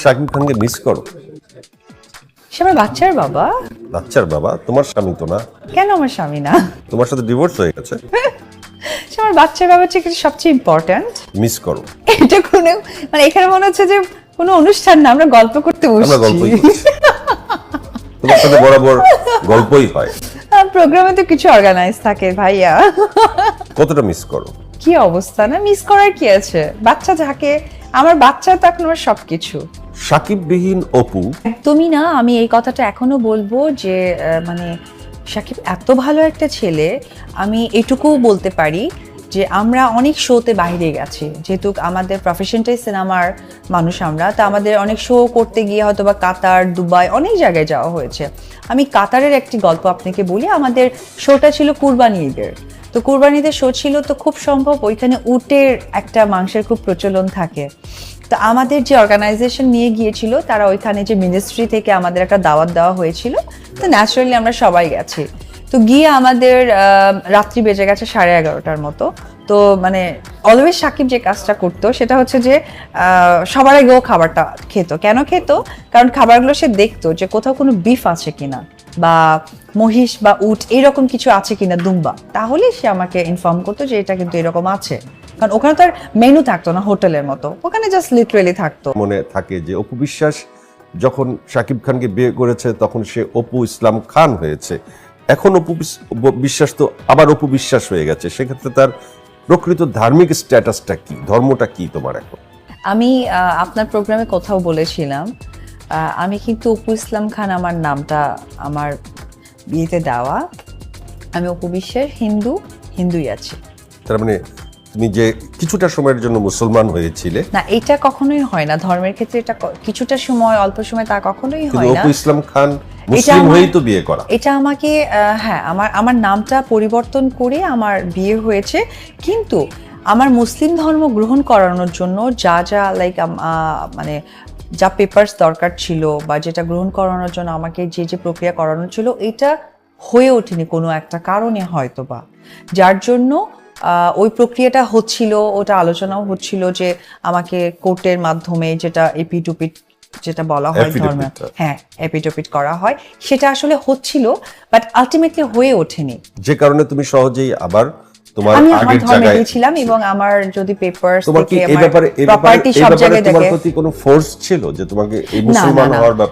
শাকিব খানকে মিস করো। সে আমার বাচ্চার বাবা? বাচ্চার বাবা? তোমার স্বামী তো না। কেন আমার স্বামী না? তোমার সাথে ডিভোর্স হয়ে গেছে। সে আমার বাচ্চার বাবা হচ্ছে কিন্তু সবচেয়ে ইম্পর্ট্যান্ট মিস করো। এটা কোনো মানে এখানে মনে হচ্ছে যে কোনো অনুষ্ঠান না আমরা গল্প করতে আমরা গল্পই তোমার সাথে বরাবর গল্পই হয়। প্রোগ্রামে তো কিছু অর্গানাইজ থাকে ভাইয়া। কতটা মিস করো? কি অবস্থা না? মিস করার কি আছে? বাচ্চা থাকে আমার বাচ্চা তো আমার সবকিছু। সাকিববিহীন অপু। একদমই না আমি এই কথাটা এখনও বলব যে মানে সাকিব এত ভালো একটা ছেলে আমি এটুকুও বলতে পারি যে আমরা অনেক শোতে বাইরে গেছি। যেহেতু আমাদের প্রফেশনটাই সিনেমার মানুষ আমরা, তা আমাদের অনেক শো করতে গিয়ে হয়তো বা কাতার, দুবাই অনেক জায়গায় যাওয়া হয়েছে। আমি কাতারের একটি গল্প আপনাকে বলি, আমাদের শোটা ছিল কুরবানি ঈদের। তো কুরবানিদের শো ছিল তো খুব সম্ভব, ওইখানে উটের একটা মাংসের খুব প্রচলন থাকে। তো আমাদের যে অর্গানাইজেশন নিয়ে গিয়েছিল, তারা ওইখানে যে মিনিস্ট্রি থেকে আমাদের একটা দাওয়াত দেওয়া হয়েছিল, তো ন্যাচারালি আমরা সবাই গেছি। তো গিয়ে আমাদের রাত্রি বেজে গেছে সাড়ে এগারোটার মতো। তো মানে অলওয়েজ সাকিব যে কাজটা করতো সেটা হচ্ছে যে সবার আগেও খাবারটা খেত। কেন খেত? কারণ খাবারগুলো সে দেখতো যে কোথাও কোনো বিফ আছে কিনা বা মহিষ বা উট এরকম কিছু আছে কিনা দুম্বা। তাহলে সে আমাকে ইনফর্ম করতো যে এটা কিন্তু এরকম আছে। কারণ ওখানে তো আর মেনু থাকতো না হোটেলের মতো। ওখানে জাস্ট লিটারেলি থাকতো। মনে থাকে যে অপু বিশ্বাস যখন সাকিব খানকে বিয়ে করেছে তখন সে অপু ইসলাম খান হয়েছে। এখন অপু বিস- বিশ্বাস তো আবার অপু বিশ্বাস হয়ে গেছে। সেক্ষেত্রে তার প্রকৃত ধার্মিক স্ট্যাটাসটা কি? ধর্মটা কি তোমার এখন? আমি আপনার প্রোগ্রামে কথাও বলেছিলাম আমি কিন্তু অপু ইসলাম খান আমার নামটা আমার বিয়েতে দেওয়া। আমি অপু বিশ্বের হিন্দু হিন্দুই আছি। তার মানে তুমি যে কিছুটা সময়ের জন্য মুসলমান হয়েছিলে না এটা কখনোই হয় না। ধর্মের ক্ষেত্রে এটা কিছুটা সময় অল্প সময় তা কখনোই হয় না। ইসলাম খান মুসলিম হয়েই তো বিয়ে করা। এটা আমাকে হ্যাঁ আমার আমার নামটা পরিবর্তন করে আমার বিয়ে হয়েছে। কিন্তু আমার মুসলিম ধর্ম গ্রহণ করানোর জন্য যা যা লাইক মানে যা পেপারস দরকার ছিল বা যেটা গ্রহণ করানোর জন্য আমাকে যে যে প্রক্রিয়া করানো ছিল এটা হয়ে ওঠেনি কোনো একটা কারণে হয়তো বা যার জন্য ওই প্রক্রিয়াটা হচ্ছিল ওটা আলোচনাও হচ্ছিল যে আমাকে কোর্টের মাধ্যমে যেটা এপিটুপিট যেটা বলা হয় ধর্মে টা। হ্যাঁ এপিটোপিট করা হয় সেটা আসলে হচ্ছিল বাট আলটিমেটলি হয়ে ওঠেনি। যে কারণে তুমি সহজেই আবার তোমার আগের ধর্মে জায়গায় গিয়েছিলাম এবং আমার যদি পেপার তোমার কি এই ব্যাপারে এই ব্যাপারে প্রপার্টি সব জায়গায় তোমার প্রতি কোনো ফোর্স ছিল যে তোমাকে এই মুসলমান হওয়ার ব্যাপারে?